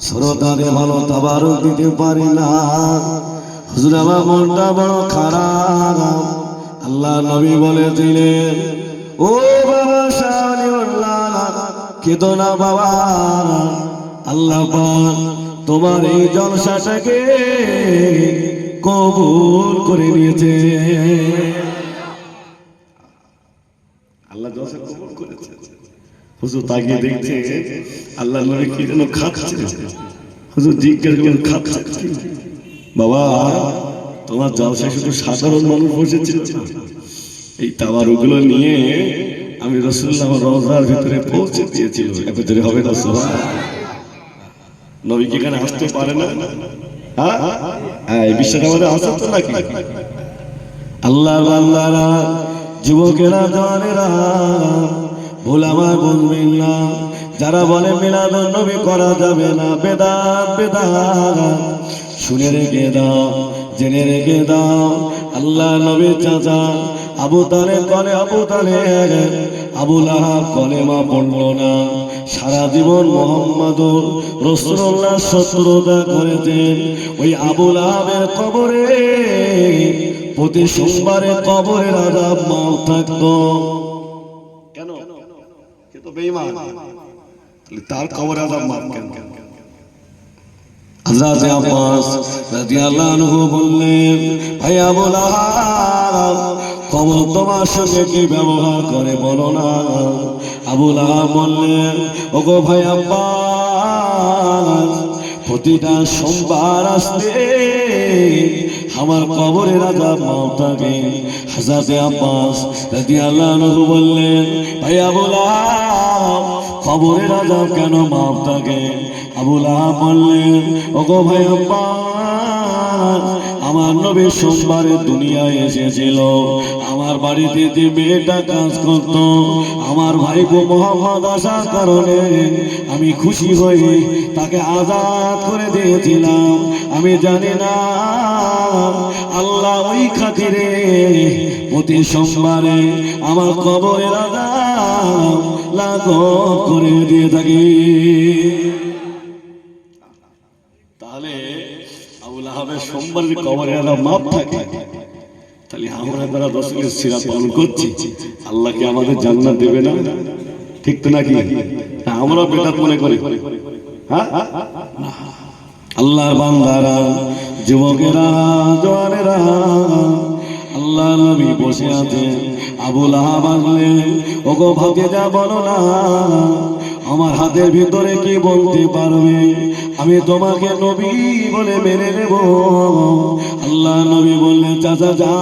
শ্রোতারে ভালো দিতে পারি না মনটা বড় খারাপ। আল্লাহ নবী বলেছিলেন ও বাবা বাবা, আল্লাহ তোমার এই জলসাটাকে কবুল করে নিয়েছে আল্লাহ জলসা কবুল হুজুর তাকিয়ে দেখছে আল্লাহ নবী কি যেন খাচ্ছে? হুজুর জিজ্ঞেস করলেন খাচ্ছে বাবা, তোমার জলসায় শুধু সাধারণ মানুষ বসেছিল। এই তাবারুগুলো নিয়ে আমি রসুল্লাহ রওজার ভিতরে পৌঁছে দিয়েছিল এর ভিতরে হবে না সোহা নবী কি এখানে আসতে পারে না? হ্যাঁ? হ্যাঁ এই বিশ্বাস আমাদের আসা তো নাকি? আল্লাহ আল্লাহরা যুবকেরা জওয়ানেরা ভুল আমার বুঝবেন না যারা বলে মিলাদ নবী করা যাবে না, বেদাত বেদাত। শুনে রেখে দাও, জেনে রেখে দাও, আল্লাহ নবীর চাচা আবু তালে কলে আবু তালে আবু লাহাব কলেমা পড়ল না। সারা জীবন মোহাম্মদ রসুল্লাহ শত্রুতা করেছেন। ওই আবুল লাহাবের কবরে প্রতি সোমবারে কবরের আজাব মাল থাকতো। কেন? সে তো বেঈমান? তাহলে তার কবর আজাব মাফ কেন? হযরত আব্বাস রাদিয়াল্লাহু আনহু বললেন ভাই আবু লাহাব কবর তোমার সঙ্গে কি ব্যবহার করে বলো না? আবু লাহাব বললেন ওগো ভাই আব্বাস প্রতিটা সোমবার আসতে আমার কবরে রাজা মাওতাকে হাজাতে আব্বাস রাজি আল্লাহ বললেন ভাইয়া বলাম কবরে রাজা কেন মাওতাকে আবুলা বললেন, ওগো ভাই আব্বাস আমার নবী সোমবারে দুনিয়ায় এসেছিল। আমার বাড়িতে যে মেয়েটা কাজ করত, আমার ভাইপো মোহাম্মদ আসার কারণে আমি খুশি হয়ে তাকে আজাদ করে দিয়েছিলাম। আমি জানি না, আল্লাহ ওই খাতিরে প্রতি সোমবারে আমার কবরের আজাদ লাগো করে দিয়ে থাকি। তাহলে সোমবারের কবরে মাপ থাকে। তাহলে আমরা সিরা পালন করছি আল্লাহ কি আমাদের জান্নাত দেবে না? ঠিক তো নাকি? আমরা মনে করি। হ্যাঁ? আল্লাহর বান্দারা, যুবকেরা, জওয়ানেরা আল্লাহ নবী বসে আছে আবুল আহাব আসলে ওগো ভাগে যা বলো না, আমার হাতের ভিতরে কি বলতে পারবে? আমি তোমাকে নবী বলে মেনে নেব। আল্লাহ নবী বললেন, চাচা যা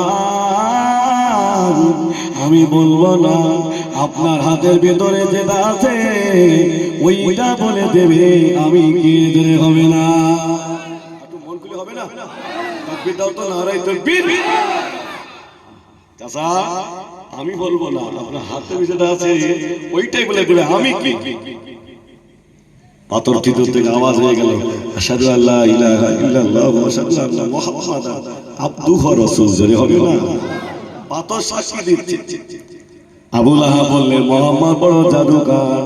আমি বলব না, আপনার হাতের ভিতরে যেটা আছে, ওইটা বলে দেবে। আমি কি ধরে হবে না। হবে না? তো চাচা, আমি বলব না, আপনার হাতে যেটা আছে, ওইটাই বলে দেবে। আমি কি? পাথর থেকে আওয়াজ হয়ে গেল, আশহাদু আল্লাহ ইলাহা ইল্লাল্লাহ আবদুহু ওয়া জোরে হবে না। পাথর সাক্ষী দিচ্ছে। আবু লাহাব বললেন, মোহাম্মদ বড় জাদুকার।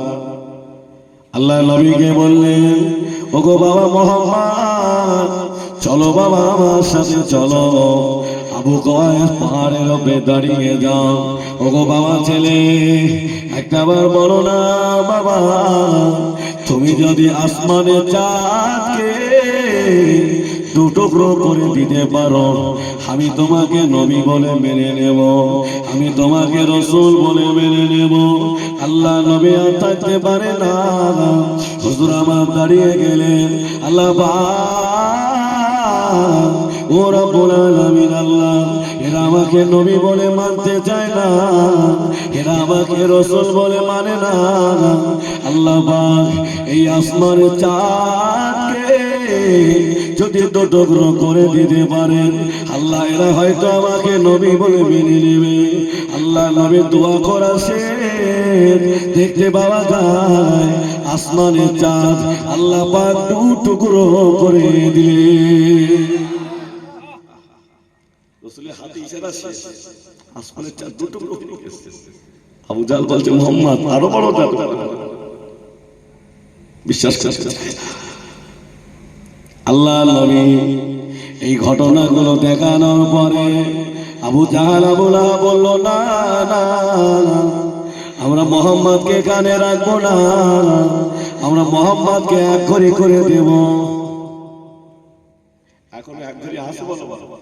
আল্লাহ নবীকে বললেন, ওগো বাবা মোহাম্মদ, চলো বাবা আমার সাথে চলো। আবু কয়েস পাহাড়ের ওপরে দাঁড়িয়ে যাও। ওগো বাবা ছেলে একটাবার বলো না বাবা, তুমি যদি আসমানে চাঁদকে দু টুকরো করে দিতে পারো, আমি তোমাকে নবী বলে মেনে নেব, আমি তোমাকে রসুল বলে মেনে নেব। আল্লাহ নবী আর থাকতে পারে না। হুজুর আমার দাঁড়িয়ে গেলেন। আল্লাহ ও রব্বুল আলামিন আল্লাহ, এরা আমাকে নবী বলে মানতে চায় না, এরা আমাকে রসুল বলে মানে না। আল্লাহ পাক এই আসমানের চাঁদকে যদি দুটুকরো করে দিতে পারেন, আল্লাহ এরা হয়তো আমাকে নবী বলে মেনে নেবে। আল্লাহ নবী দোয়া করা শেষ, দেখতে পাওয়া যায় আসমানের চাঁদ আল্লাহ পাক দু টুকরো করে দিলে আল্লাহ নবী, এই ঘটনাগুলো দেখানোর পরে আবু জাহাল আবুলা বলল, না আমরা মোহাম্মদকে কানে রাখব না। আমরা মোহাম্মদকে এক করে করে দেব। এখন এক ঘড়ি আসব বলো।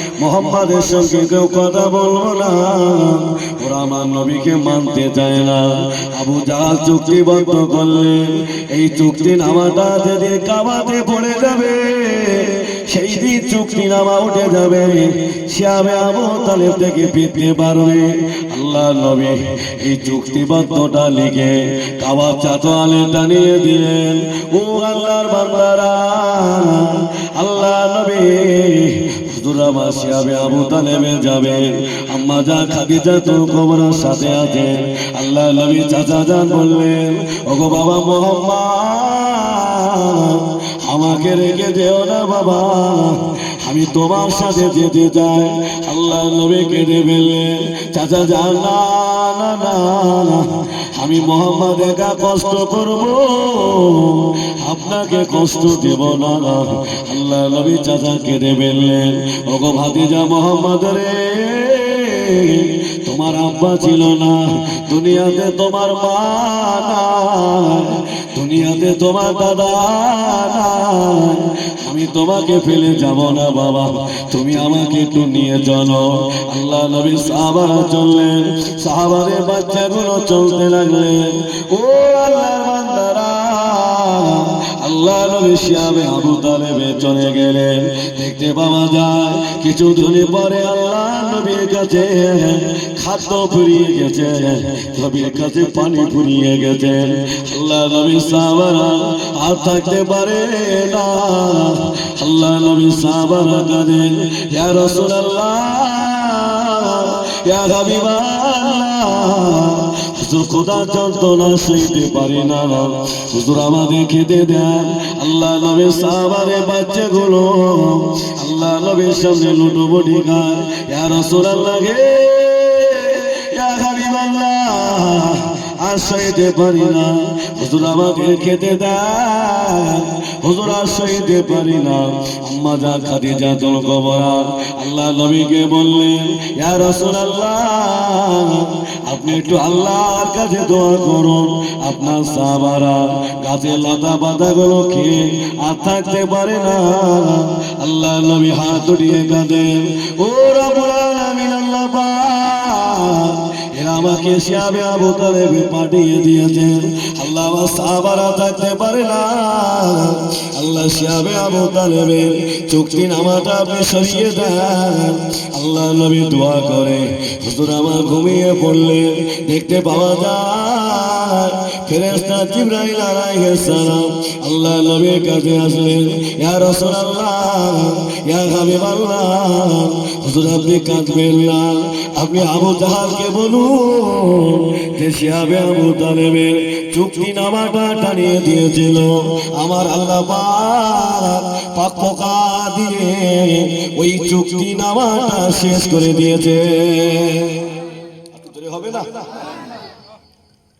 মোহাম্মদের সঙ্গে কেউ কথা বলব না। ওরা আমার নবীকে মানতে চায় না। আবু জাহাল চুক্তিবদ্ধ করলেন এই চুক্তি নামাটা যদি কাবাতে পড়ে যাবে, সেই দিন চুক্তি নামা উঠে যাবে। সে আমি আবু তালেব থেকে পেতে পারবে। আল্লাহ নবী এই চুক্তিবদ্ধটা লিখে কাবার চাতোয়ালে টানিয়ে দিলেন। ও আল্লাহর বান্দারা, আল্লাহ নবী হুজুরা মাসি আবে তালেবে যাবে। আম্মা যা খাদিজা তো কবরের সাথে আছে। আল্লাহ নবী চাচা যান বললেন, ওগো বাবা মোহাম্মদ, আমাকে রেখে যেও না বাবা। আমি তোমার সাথে যেতে চাই। আল্লাহ নবী কেঁদে ফেললেন চাচা যান না না না আমি মোহাম্মদ একা কষ্ট করব। আপনাকে কষ্ট দেব না। আল্লাহ নবী চাচা কেঁদে ফেললেন ওগো ভাতিজা মোহাম্মদ রে, তোমার আব্বা ছিল না, দুনিয়াতে তোমার মা নাই। দুনিয়াতে তোমার দাদা আমি তোমাকে ফেলে যাব না, বাবা। তুমি আমাকে একটু নিয়ে চলো। আল্লাহ নবী সাহাবারা চললেন। সাহাবারের বাচ্চাগুলো চলতে লাগলেন। ও আল্লাহ আল্লাহ নবী শিয়াবে আবু তালেবে চলে গেলেন। দেখতে পাওয়া যায় কিছু দিন পরে আল্লাহ নবীর কাছে খাদ্য ফুরিয়ে গেছে, নবীর কাছে পানি ফুরিয়ে গেছে। আল্লাহ নবী সাহাবারা আর থাকতে পারে না। আল্লাহ নবী সাহাবারা কাঁদেন, ইয়া রাসূলুল্লাহ, ইয়া হাবিবাল্লাহ হুজুর খোদা যন্ত্রণা সইতে পারি না। হুজুর আমাদের খেতে দেন। আল্লাহ নবী সাহাবারে বাচ্চাগুলো, আল্লাহ নবীর সামনে লুটোবুটি খায়। ইয়া রাসূলুল্লাহ গে ইয়া হাবিবাল্লাহ, আর সইতে পারি না। হুজুর আমাকে খেতে দেন। হুজুর আর সইতে পারি না। আম্মা যা খাদিজা তুল কবরা আল্লাহ নবীকে বললেন, ইয়া রাসূলুল্লাহ আপনি একটু আল্লাহর কাছে দোয়া করুন। আপনার সাবারা গাছে লতা পাতাগুলো খেয়ে আর থাকতে পারে না। আল্লাহ নবী হাত উঠিয়ে কাঁদেন। ও রাবুল আমাকে শিয়াবে আবু তালেবে পাঠিয়ে দিয়েছেন। আল্লাহ আমার সাহাবারা থাকতে পারে না। আল্লাহ শিয়াবে আবু তালেবে চুক্তি নামাটা আপনি সরিয়ে দেন। আল্লাহ নবী দোয়া করে, হুজুর আমার ঘুমিয়ে পড়লে দেখতে পাওয়া যায়। ফেরেশতা জিবরাইল আলাইহিস সালাম আল্লাহ নবীর কাছে আসলেন, ইয়া রাসূলুল্লাহ, ইয়া হাবিবাল্লাহ, হুজুর আপনি কাঁদবেন না। আপনি আবু জাহালকে বলুন যে শিয়াবে আবু তালেবের চুক্তি নামাটা টানিয়ে দিয়েছিল। আমার আল্লাহ পাক দিয়ে ওই চুক্তি নামাটা শেষ করে দিয়েছে। হবে না?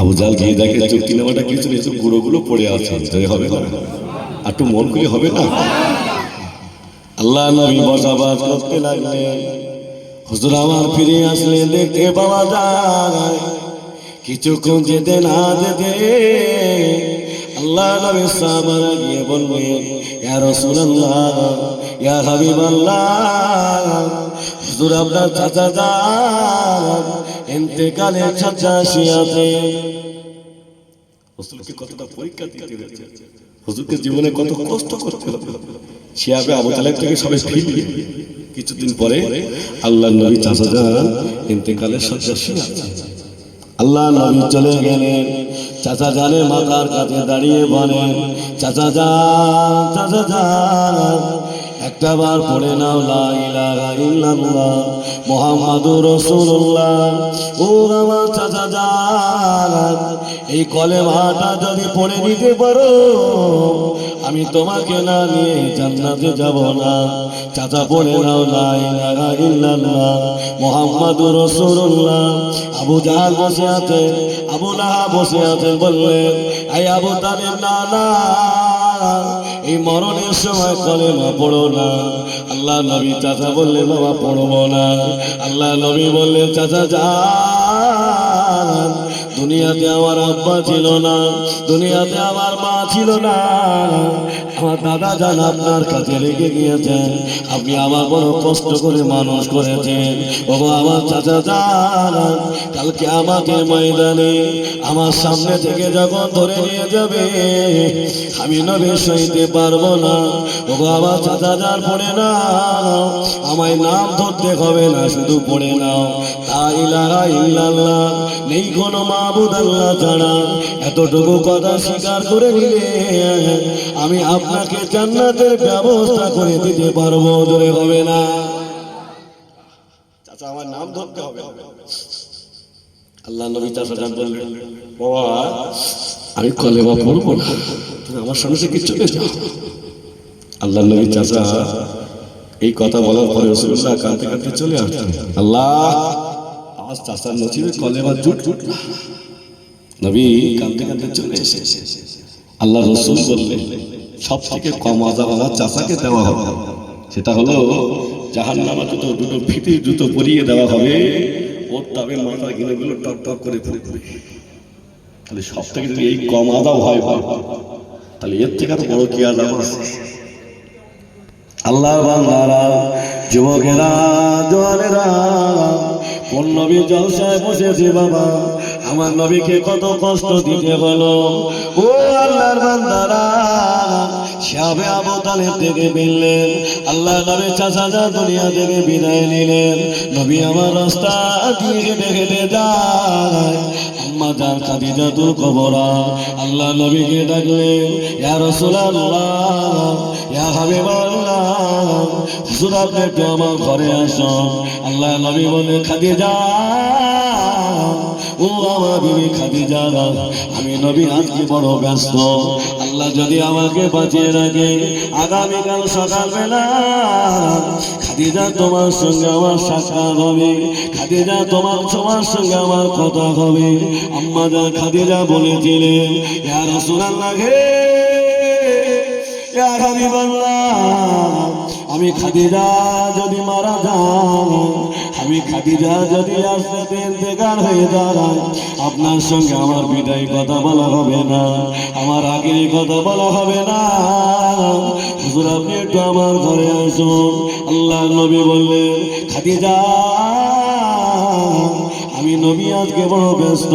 আবু জাহাল গিয়ে দেখে চুক্তি নেওয়াটা কিছু কিছু গুঁড়ো গুলো পড়ে আছে হবে না। একটু মন করে হবে না? আল্লাহ নবী বসবাস করতে লাগলেন। হুজুর আমার ফিরে আসলে দেখতে পাওয়া যায়, কিছুক্ষণ যেতে না যেতে আল্লাহ নবী সাহাবারা গিয়ে হাবিবাল্লাহ, হুজুর আপনার চাচা যান ইন্তেকালের চাচা শিয়াতে হুজুরকে কতটা পরীক্ষা দিতে হয়েছে? হুজুরকে জীবনে কত কষ্ট করতে হবে শিয়াবে আবু তালেব থেকে সবাই ফিরলি। কিছুদিন পরে আল্লাহ নবী চাচা যান ইন্তেকালে শয্যা শিয়াতে আল্লাহ নবী চলে গেলেন। চাচা জানে মাথার কাছে দাঁড়িয়ে বলেন চাচা যান চাচা যান। একটা বার পড়ে নাও লা ইলাহা ইল্লাল্লাহ মুহাম্মাদুর রাসূলুল্লাহ। ও আমার চাচা যান, এই কলেমাটা যদি পড়ে নিতে পারো, আমি তোমাকে না নিয়ে জান্নাতে যাব না। চাচা পড়ে নাও লা ইলাহা ইল্লাল্লাহ মুহাম্মাদুর রাসূলুল্লাহ। আবু জাহাল বসে আছে, আবু লাহাব বসে আছে বললেন এই আবু তালিব, না না। এই মরণের সময় কলেমা পড়ো না। আল্লাহ নবী চাচা বললে বাবা, পড়ব না। আল্লাহ নবী বললে চাচা যা দুনিয়াতে আমার আব্বা ছিল না। দুনিয়াতে আমার মা ছিল না। দাদা আপনার কাছে রেখে গিয়েছেন। আপনি আমার বড় কষ্ট করে মানুষ করেছেন। ও আমার চাচা যান, কালকে আমাদের ময়দানে আমার সামনে থেকে যখন ধরে নিয়ে যাবে, আমি নবে সইতে পারব না। ও বাবা চাচা যান, পড়ে না আমায় নাম ধরতে হবে না, শুধু পড়ে নাও। তা ইলাহা ইল্লাল্লাহ, নেই কোনো মাবুদ আল্লাহ ছাড়া। এতটুকু কথা স্বীকার করে নিলে আমি আপনাকে জান্নাতের ব্যবস্থা করে দিতে পারব ধরে হবে না। চাচা আমার নাম ধরতে হবে। আল্লাহ নবী চাচা যান বললেন বাবা আমি কলেমা পড়ব না। তুমি আমার সামনে থেকে চলে যাও। আল্লাহ নবী চাচা এই কথা বলার পরে রসুল্লাহ কাঁদতে কাঁদতে চলে আসছেন আল্লাহ আমার চাচার নচিবে কলেমা জুট জুট নবী কাঁদতে কাঁদতে চলে এসে আল্লাহ রসুল বললেন সব থেকে কম আজাব আমার চাচাকে দেওয়া হবে। সেটা হলো জাহান নামা জুতো দুটো ফিতির জুতো পরিয়ে দেওয়া হবে, ওর তবে মাথা গিনেগুলো টক টক করে ফুটবে তাহলে সব থেকে যদি এই কম আদাব হয় হয় তাহলে এর থেকে আরও বড় কি আদাব আছে? আল্লাহর বান্দারা, যুবকেরা জোয়ানেরা কোন নবী জলসায় বসেছে বাবা আমার নবীকে কত কষ্ট দিতে বলো? ও আল্লাহর বান্দারা শাবে আবু তালেব থেকে মিললেন আল্লাহ নবী চাচা যা দুনিয়া থেকে বিদায় নিলেন। নবী আমার রাস্তা দিয়ে হেঁটে হেঁটে যায়, আম্মা যার খাদিজা তুল কবরা। আল্লাহ নবীকে ডাকলেন, ইয়া রাসূলুল্লাহ, ইয়া হাবিবাল্লাহ, হুজুর আপনি একটু আমার ঘরে আসুন। আল্লাহ নবী বলে খাদিজা বিবি খাদিজা, আমি নবী আজকে বড় ব্যস্ত। আল্লাহ যদি আমাকে বাঁচিয়ে রাখে, আগামীকাল সকালবেলা খাদিজা তোমার সঙ্গে আমার সাক্ষাৎ হবে, খাদিজা তোমার তোমার সঙ্গে আমার কথা হবে। আম্মা যা খাদিজা বলেছিলেন, ইয়া রাসূলুল্লাহ হে, ইয়া হাবিবাল্লাহ, আমি খাদিজা যদি মারা যান খাদিজা আপনার সঙ্গে আমার বিদায় কথা বলা হবে না। আমার আগে কথা বলা হবে না। আপনি একটু আমার ঘরে আসুন। আল্লাহ নবী বললেন, খাদিজা, আমি নবী আজকে বড় ব্যস্ত।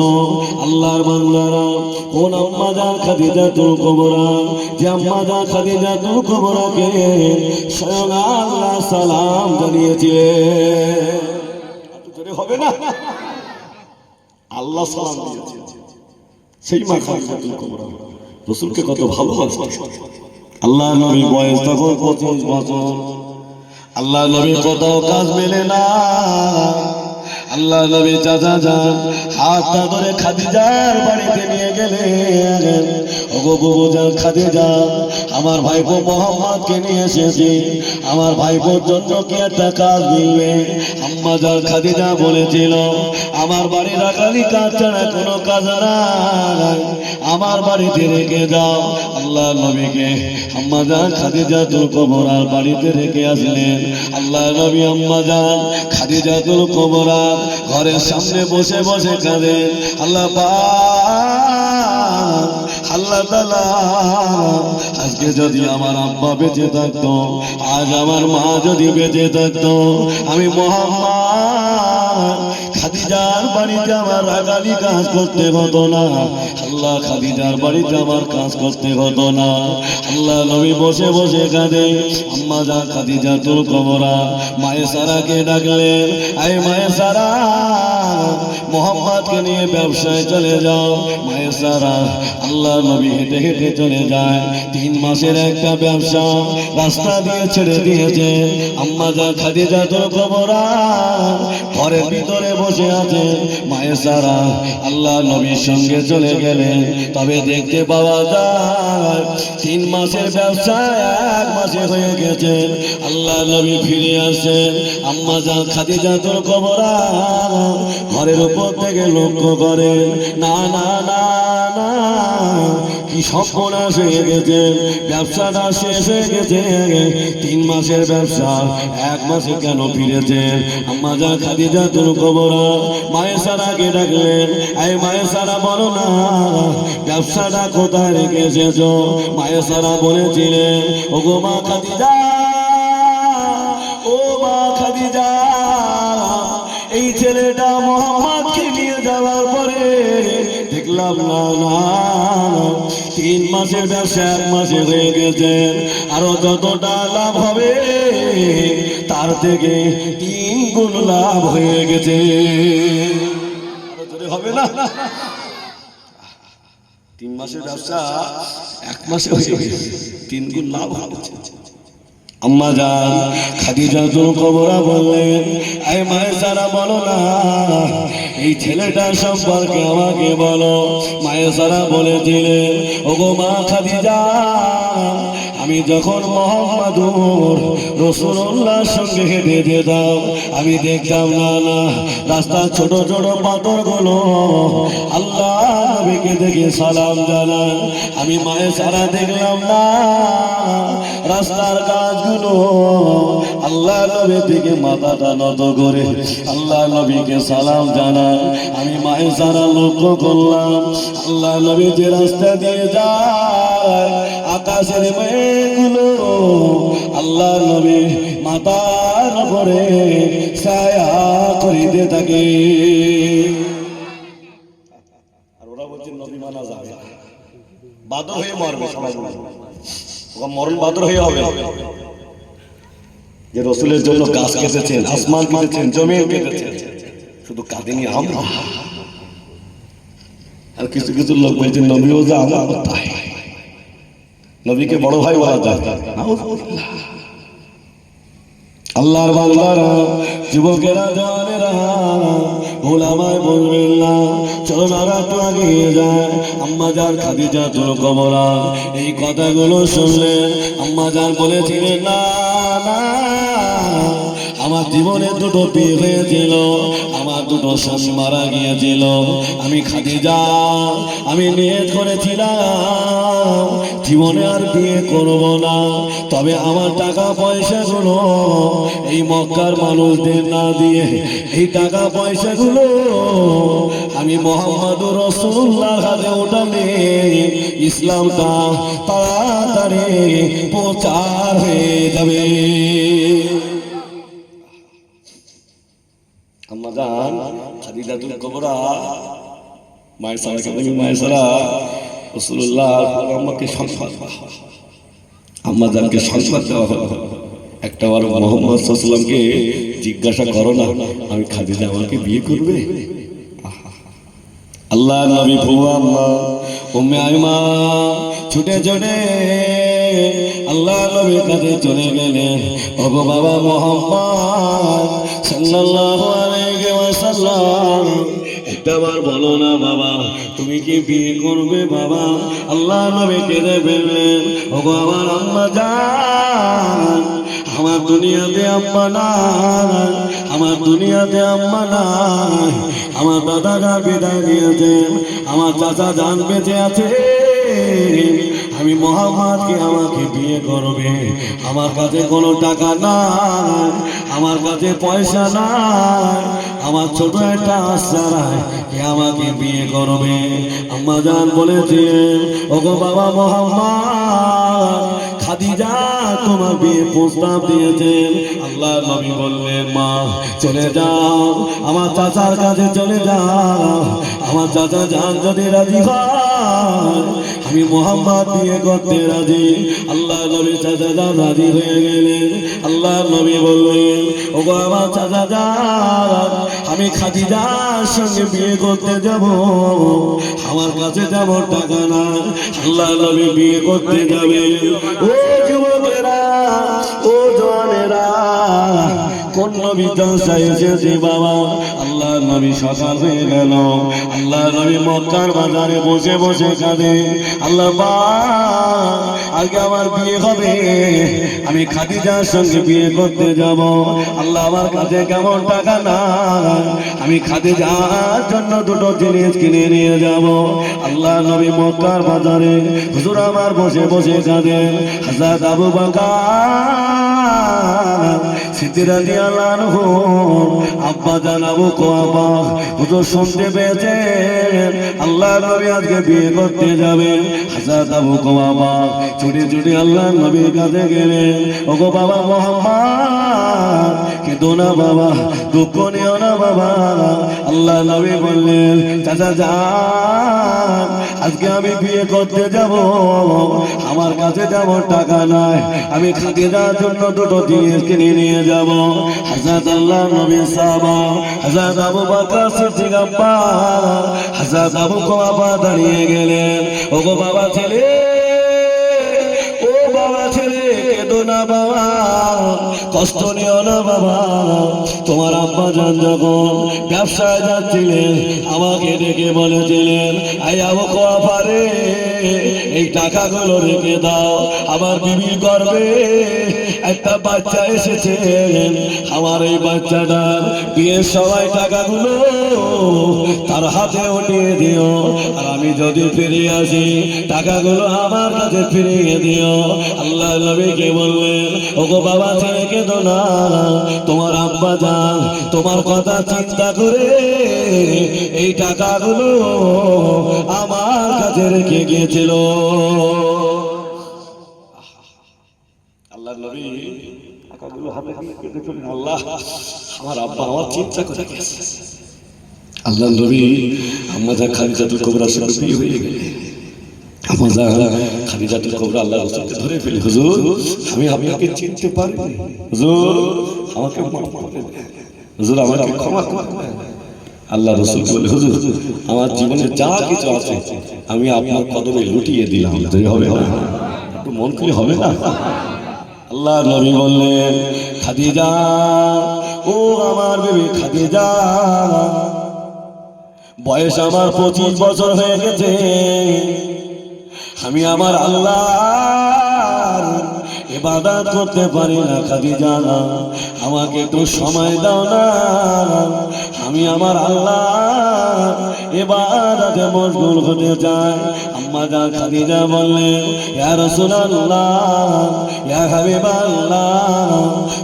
আল্লাহর বান্দারা কোন আম্মা যান খাদিজা তুল কবরা, যে আম্মা যান খাদিজা তুল কবরাকে স্বয়ং আল্লাহ সালাম জানিয়েছিলেন। হবে না। আল্লাহ সালাম দিয়েছে সেই মা খাদিজা তুল রসুলকে কত ভালোবাসত। আল্লাহ নবী বয়স তখন পঁচিশ বছর। আল্লাহ নবী কত কাজ মেলে না। আল্লাহ নবী চাচা যান হাতটা ধরে খাদিজার বাড়িতে নিয়ে গেলেন। আমার ভাইপো মোহাম্মদকে নিয়ে এসেছি। আমার ভাইপোর জন্য কি একটা কাজ দিলে আম্মা যান, খাদিজা বলেছিল, আমার বাড়ির আকালি কাজ ছাড়া কোনো কাজ আমার বাড়িতে রেখে যাও আল্লাহ নবীকে আম্মা যান, খাদিজা তুল কবরার বাড়িতে রেখে আসলেন। আল্লাহ নবী আম্মা যান, খাদিজা তুল কবরা ঘরের সামনে বসে বসে কাঁদেন আল্লাহ আল্লাহ আজকে যদি আমার আব্বা বেঁচে থাকতো, আজ আমার মা যদি বেঁচে থাকতো, আমি মোহাম্মদ খাদিজার বাড়িতে আমার আগালি কাজ করতে হতো না। আল্লাহ খাদিজার বাড়িতে আমার কাজ করতে হতো না। আল্লাহ নবী বসে বসে কাঁদে। আম্মা যা খাদিজা, তোর কবরা। মায়ের সারাকে ডাকলেন আই মায়ের সারা, মোহাম্মদকে নিয়ে ব্যবসায় চলে যাও। মায়ের সারা আল্লাহ নবী হেঁটে হেঁটে চলে যায়। তিন মাসের একটা ব্যবসা রাস্তা দিয়ে ছেড়ে দিয়েছে। আম্মা যা খাদিজা, তোর কবরা, ঘরের ভিতরে বসে আছে। মায়ের সারা আল্লাহ নবীর সঙ্গে চলে গেলেন। তবে দেখতে পাওয়া যায়, তিন মাসের ব্যবসা এক মাসে হয়ে গেছে। আল্লাহ নবী ফিরে আসেন। আম্মা যা খাদিজা তোর কবরা ঘরের উপর থেকে লক্ষ্য করেন, না না না না। কি সর্বনাশ হয়ে গেছে? ব্যবসাটা শেষ হয়ে গেছে। তিন মাসের ব্যবসা, এক মাসে কেন ফিরেছে? আম্মা যা, খাদিজা, তোর কবরা মায়ের সারাকে ডাকলেন? এই মায়ের সারা বলো না, ব্যবসাটা কোথায় রেখে এসেছ? মায়ের সারা বলেছিলেন ও গো মা খাদিজা, ও মা খাদিজা, এই ছেলেটা মোহাম্মদকে নিয়ে যাওয়ার পরে দেখলাম না না তিন মাসে ব্যবসা, এক মাসে হয়ে গেছে। আরও যতটা লাভ হবে, তার থেকে তিন গুণ লাভ হয়ে গেছে। হবে না? তিন মাসের ব্যবসা, এক মাসে হয়ে গেছে। তিন গুণ লাভ হচ্ছে আম্মা যান খাদিজা তুল কবরা বললেন আই মায়ের সারা বলো না। এই ছেলেটার সম্পর্কে আমাকে বলো। মায়ের সারা বলেছিলেন, ওগো মা খাদিজা, আমি যখন মোহাম্মদুর রসুল্লাহর সঙ্গে হেঁটে যেতাম, আমি দেখতাম না না, রাস্তার ছোট ছোট পাথরগুলো আল্লাহ নবীকে দেখে সালাম জানান আমি মায়ের সারা দেখলাম না। রাস্তার কাজগুলো আল্লাহ নবী থেকে মাথাটা নত করে আল্লাহ নবীকে সালাম জানান আমি মায়ের সারা লক্ষ্য করলাম, আল্লাহ নবী যে রাস্তা দিয়ে যায়, আকাশের মেয়েগুলো আল্লাহ নবী মাতার উপরে ছায়া করিতে থাকে। আর ওরা বলছে, নবী মানা যাবে। হয়ে মরবে, সবাই মরণ বাদর হয়ে হবে। যে রসুলের জন্য গাছ কেটেছেন, আসমান কেটেছেন জমিন কেটেছেন, শুধু কাঁদিনি আমরা। আর কিছু কিছু লোক বলছেন নবীও যা, আমার তাই। নবীকে বড় ভাই বলা যায়। আল্লাহর বান্দারা, যুবকেরা, জওয়ানেরা ওলামায় বলবেন না। চলো নারা একটু আগিয়ে যায় আম্মা যার খাদিজা তোর কবরা। এই কথাগুলো শুনলেন আম্মা যার বলেছিলেন, না না। আমার জীবনে দুটো বিয়ে হয়েছিল, আমার দুটো স্বামী মারা গিয়েছিল। আমি খাদিজা, আমি নিয়ত করেছিলাম, জীবনে আর বিয়ে করব না। তবে আমার টাকা পয়সাগুলো এই মক্কার মানুষদের না দিয়ে, এই টাকা পয়সাগুলো আমি মোহাম্মদ রসুল্লাহ হাতে উঠালে ইসলামটা তাড়াতাড়ি প্রচার হয়ে যাবে। জান খাদিজাতুল কুবরা, মায়ের সারা মায়ের সারা আমাকে সংবাদ আম্মা জানকে সংবাদ দেওয়া হলো। একটা বার মোহাম্মদ জিজ্ঞাসা করো না, আমি খাদিজা আমাকে বিয়ে করবে? আল্লাহ নবী ফুয়া আম্মা, উম্মে আইমা, ছুটে ছুটে আল্লাহ কাছে চলে গেলেন ওগো বাবা মোহাম্মদ সাল্লাল্লাহু আলাইহি রাসূলুল্লাহ একটাবার বলো না বাবা, তুমি কি বিয়ে করবে বাবা? আল্লাহ নবী কেঁদে ফেললেন। ওগো আমার আম্মা জান আমার দুনিয়াতে আম্মা নাই, আমার দুনিয়াতে আম্মা নাই। আমার দাদা যান বিদায় দিয়েছেন আমার চাচা যান বেঁচে আছে আমি মোহাম্মদকে আমাকে বিয়ে করবে। আমার কাছে কোনো টাকা নাই, আমার কাছে পয়সা নাই, আমার ছোট একটা আশা নাই কে আমাকে বিয়ে করবে। আম্মা জান বলেছেন ওগো বাবা মোহাম্মদ, খাদিজা তোমার বিয়ে প্রস্তাব দিয়েছেন। আল্লাহ নবী বললেন, মা, চলে যাও। আমার চাচার কাছে চলে যাও। আমার চাচা যান যদি রাজি হয় আমি মোহাম্মদ বিয়ে করতে রাজি। আল্লাহ নবী চাচা যা রাজি হয়ে গেলেন। আল্লাহ নবী বললেন ও আমার চাচা যা, আমি খাদিজার সঙ্গে বিয়ে করতে যাব। আমার কাছে যাব টাকা না আল্লাহ নবী বিয়ে করতে যাবে ও কোন নবী জলসা এসেছে বাবা? আল্লাহ নবী সকাল হয়ে গেল। আল্লাহ নবী মক্কার বাজারে বসে বসে কাঁদে। আল্লাহ বা আজকে আমার বিয়ে হবে। আমি খাদিজার সঙ্গে বিয়ে করতে যাব। আল্লাহ আমার কাছে কেমন টাকা না আমি খাদিজার জন্য দুটো জিনিস কিনে নিয়ে যাব। আল্লাহ নবী মক্কার বাজারে হুজুর আমার বসে বসে কাঁদে। হাজার আবু বাকা সিদ্দিরা দিয়া লানহু আব্বা জানাব কো আব্বা, হুজুর শুনতে পেয়েছেন? আল্লাহ নবী আজকে বিয়ে করতে যাবে হাজার আবু কো বাবা ছুটি ছুটি আল্লাহ নবীর কাছে গেলেন। ওগো বাবা মোহাম্মদ কিন্তু না বাবা, দুঃখ নিও না বাবা। আল্লাহ নবী বললেন, চাচা যান, আজকে আমি বিয়ে করতে যাব। আমার কাছে যাব টাকা নাই, আমি যাওয়ার জন্য দুটো জিনিস কিনে নিয়ে যাব। হাজার আল্লাহ নবী সাহাবা হাজার আবু বাকর সিদ্দিক আব্বা হাজার আবু বাবা দাঁড়িয়ে গেলেন। ওগো বাবা ছেলে, ও বাবা ছেলে, কেঁদো না বাবা। কষ্ট নিও না বাবা। তোমার আব্বা যান যখন ব্যবসায় যাচ্ছিলেন, আমাকে ডেকে বলেছিলেন আই আবু পারে এই টাকাগুলো রেখে দাও, আমার বিবি করবে একটা বাচ্চা এসেছে। আমার এই বাচ্চাটার বিয়ের সবাই টাকাগুলো তার হাতে উঠিয়ে দিও, আর আমি যদি ফিরে আসি, টাকাগুলো আমার কাছে ফিরিয়ে দিও। আল্লাহ নবীকে বললেন, ওগো বাবা ছেলেকে তো না তোমার আব্বা যান তোমার কথা চিন্তা করে এই টাকাগুলো আমার কাছে রেখে গিয়েছিল। আল্লাহ নবী টাকাগুলো হাতে হাতে। আল্লাহ আমার আব্বা আমার চিন্তা করে গেছে। আল্লাহ নবী আমাদের খালিজাতুল কোবরা সঙ্গে বিয়ে হয়ে গেলে আল্লাহ আমি করে করে আল্লাহ রসুল বলে, হুজুর, আমার জীবনে যা কিছু আছে, আমি আপনার কদমে লুটিয়ে দিলাম। হবে মন খুলে হবে না? আল্লাহ নবী বললেন, খাদিজা, ও আমার বেবি খাদিজা, বয়স আমার পঁচিশ বছর হয়ে গেছে। আমি আমার আল্লাহ ইবাদত করতে পারি না, খাদিজা। আমাকে একটু সময় দাও না। আমি আমার আল্লাহ ইবাদতে মশগুল হতে চাই। আম্মা যা খাদিজা বললেন ইয়া রাসূলুল্লাহ, ইয়া হাবিবাল্লাহ,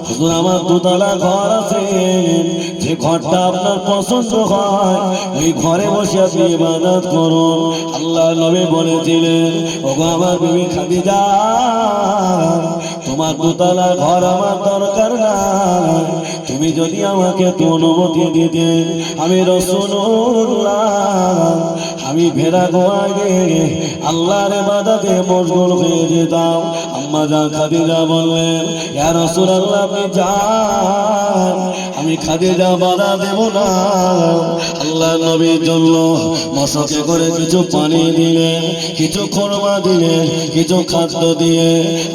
হুজুর আমার দুতলা ঘর আছে। যে ঘরটা আপনার পছন্দ হয় ওই ঘরে বসে আপনি ইবাদত করুন। আল্লাহ নবী বলেছিলেন, ওগো আমার বিবি খাদিজা, তোমার দুতলা ঘর আমার দরকার নাই। তুমি যদি আমাকে একটু অনুমতি দিতে, আমি রসুল্লাহ আমি ভেড়া গোয়াগে আল্লাহর বাদাতে মশগুল হয়ে যেতাম। আম্মা যা খাদিজা বললেন, ইয়া রাসূলুল্লাহ, আপনি যান। আমি খাদিজা বাধা দেব না। আল্লাহ নবীর জন্য মশকে করে কিছু পানি দিলেন, কিছু খোরমা দিলেন, কিছু খাদ্য দিয়ে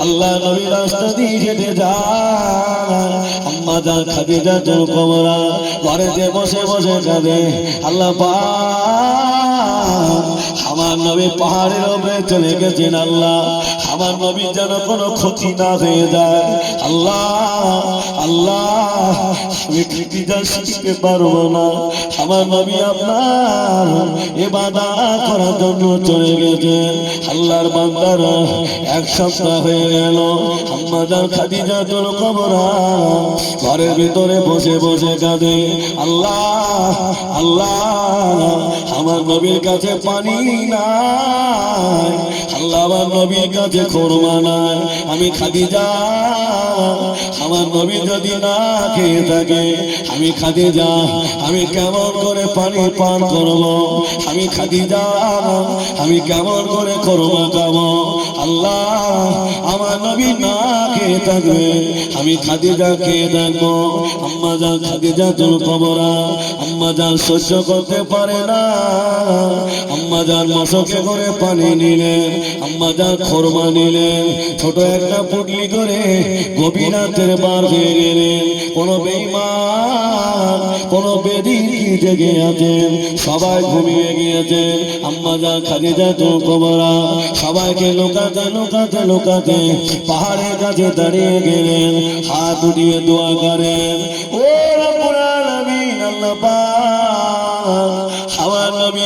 আল্লাহ নবী রাস্তা দিয়ে হেঁটে যান। আম্মা যা খাদিজা তোর কমরা ঘরেতে বসে বসে কাঁদে। আল্লাহ পাক আমার নবী পাহাড়ের উপরে চলে গেছেন আল্লাহ। আমার নবী যেন কোনো ক্ষতি না হয়ে যায়। আল্লাহ আল্লাহ, আমি কৃতিটা শিখতে পারব না। আমার নবী আপনার এ বাধা করার জন্য চলে গেছেন আল্লাহর বান্দার এক সপ্তাহ হয়ে গেল। আম্মাদার খাদিজা তোর কবরা ঘরের ভিতরে বসে বসে কাঁদে। আল্লাহ আল্লাহ, আমার নবীর কাছে পানি নাই। আল্লাহ আমার নবীর কাছে খোরমা নাই। আমি খাদিজা, আমার নবী যদি না খেয়ে থাকে, আমি খাদিজা, আমি কেমন করে পানি পান করব? আমি খাদি যা আমি কেমন করে খোরমা খাব? আল্লাহ, আমার নবী না খেয়ে থাকবে আমি খাদিজা খেয়ে থাকব আম্মা যান খাদিজা তোর কবরা, আম্মা যান সহ্য করতে পারে না, আম্মা যান মশকে করে পানি নিলেন আম্মা যান খোরমা নিলেন ছোট একটা পুটলি করে গভীর রাতের বার হয়ে গেলেন কোন বেইমান কোন বেদিন কি জেগে আছেন সবাই ঘুমিয়ে গিয়েছেন। আম্মা যান খাদিজা তোর কবরা। সবাইকে লোকাতে লোকাতে লোকাতে পাহাড়ের কাছে দাঁড়িয়ে গেলেন, হাত উঠিয়ে দোয়া করেন, ও রব্বুল আলামিন, আল্লাহ আমার নবী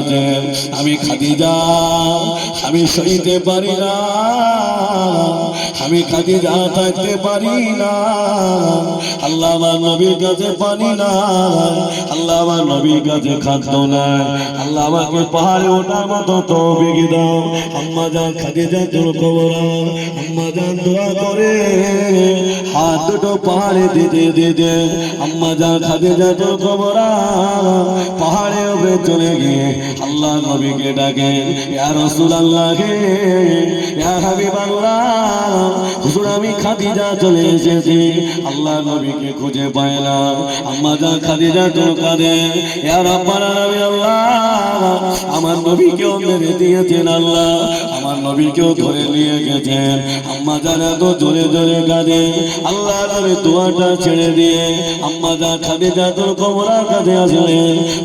আছেন। আমি খাদিজা, আমি সইতে পারি না। আমি খাদিজা থাকতে পারি না। আল্লাহ আমার নবীর কাছে পানি না আল্লাহ আমার নবীর কাছে খাদ্য নাই। আল্লাহ আমাকে পাহাড়ে ওঠার মতো তো বেগে দাও। আম্মা যান খাদিজা তোর খবর আম্মা যান দোয়া করে। হাত দুটো পাহাড়ে দিতে দিতে আম্মা যান খাদিজা তোর খবর পাহাড়ে উপরে চলে গিয়ে আল্লাহ নবীকে ডাকে, ইয়া রাসূলুল্লাহকে ইয়া হাবিবাল্লাহ। হুজুর, আমি খাদিজা চলে এসেছি। আল্লাহ নবীকে খুঁজে পায় না। আম্মা যা খাদিজা তোর কাঁদে। নবী আল্লাহ। আমার মেরে দিয়েছেন আল্লাহ। আমার ধরে নিয়ে গেছেন। আম্মা যান এত জোরে জোরে কাঁদে। আল্লাহ ছেড়ে দিয়ে আম্মা যা খাদিজা তোর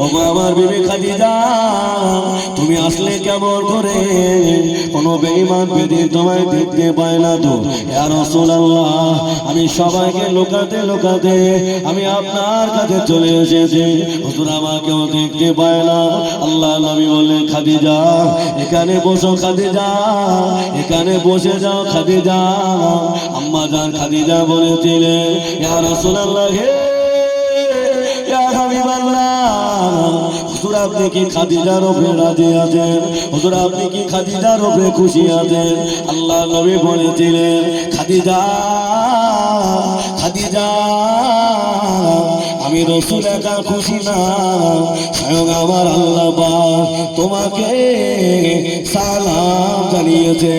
ও আমার বিবি খাদিজা, তুমি আসলে কেমন করে? কোনো বেইমান বেদি তোমায় দেখতে পায় না তো। আমি সবাইকে লোকাতে লোকাতে আমি আপনার কাছে চলে এসেছি। হুজুর আমাকেও দেখতে পায় না। আল্লাহ নবী বলে খাদিজা, এখানে বসো খাদিজা, এখানে বসে যাও খাদিজা। আম্মা জান খাদিজা বলেছিলেন ইয়া রাসূলুল্লাহ, হে হুজুর, আপনি কি খাদিজার উপরে রাজি আছেন? হুজুর, আপনি কি খাদিজার উপরে খুশি আছেন? আল্লাহ নবী বলেছিলেন, খাদিজা খাদিজা, আমি রসুল একা খুশি না আমার আল্লাহ পাক তোমাকে সালাম জানিয়েছে